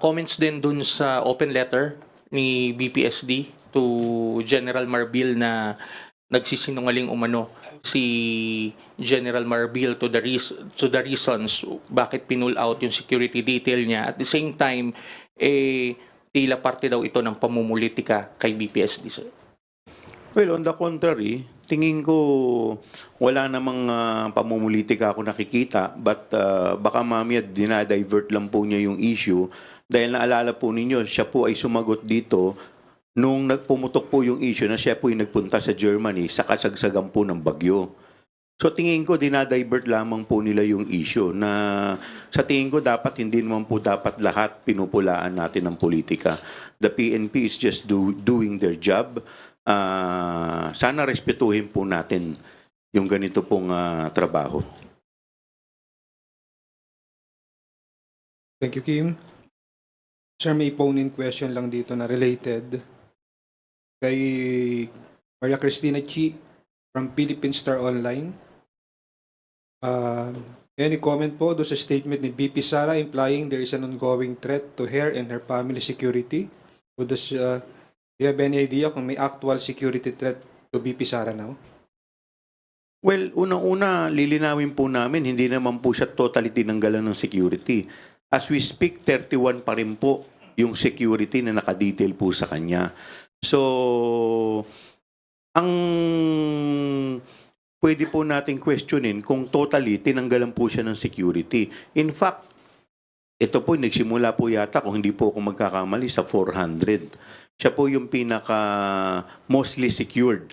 comments din dun sa open letter ni BPSD to General Marbil na nagsisinungaling umano si General Marbil to the reas- to the reasons bakit pinull out yung security detail niya at the same time eh tila parte daw ito ng pamumulitika kay BPSD sir. Well, on the contrary, tingin ko wala namang ah, pamumulitika ako nakikita but ah, baka mamaya dinadivert lang po niya yung issue dahil naalala po ninyo, siya po ay sumagot dito nung nagpumutok po yung issue na siya po yung nagpunta sa Germany sa kasagsagan po ng bagyo. So tingin ko dinadivert lamang po nila yung issue na sa tingin ko dapat hindi naman po dapat lahat pinupulaan natin ng politika. The PNP is just do, doing their job. Ah, sana respetuhin po natin yung ganito pong ah, trabaho. Thank you, Kim. Sir, may phone-in question lang dito na related kay Maria Cristina Chi from Philippine Star Online. Uh, any comment po do sa statement ni BP Sara implying there is an ongoing threat to her and her family security? Would this, uh, do you have any idea kung may actual security threat to BP Sara now? Well, unang-una, lilinawin po namin, hindi naman po siya totally tinanggalan ng security. As we speak, 31 pa rin po yung security na nakadetail po sa kanya. So, ang pwede po nating questionin kung totally tinanggalan po siya ng security. In fact, ito po, nagsimula po yata, kung hindi po ako magkakamali, sa 400. Siya po yung pinaka mostly secured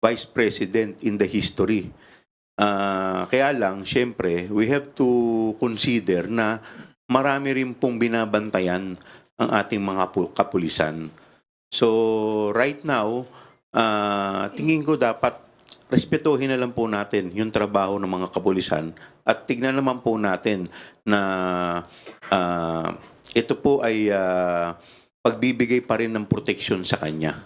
vice president in the history. Ah, kaya lang, syempre, we have to consider na marami rin pong binabantayan ang ating mga pu- kapulisan. So, right now, ah, tingin ko dapat respetuhin na lang po natin yung trabaho ng mga kapulisan at tignan naman po natin na ah, ito po ay ah, pagbibigay pa rin ng proteksyon sa kanya.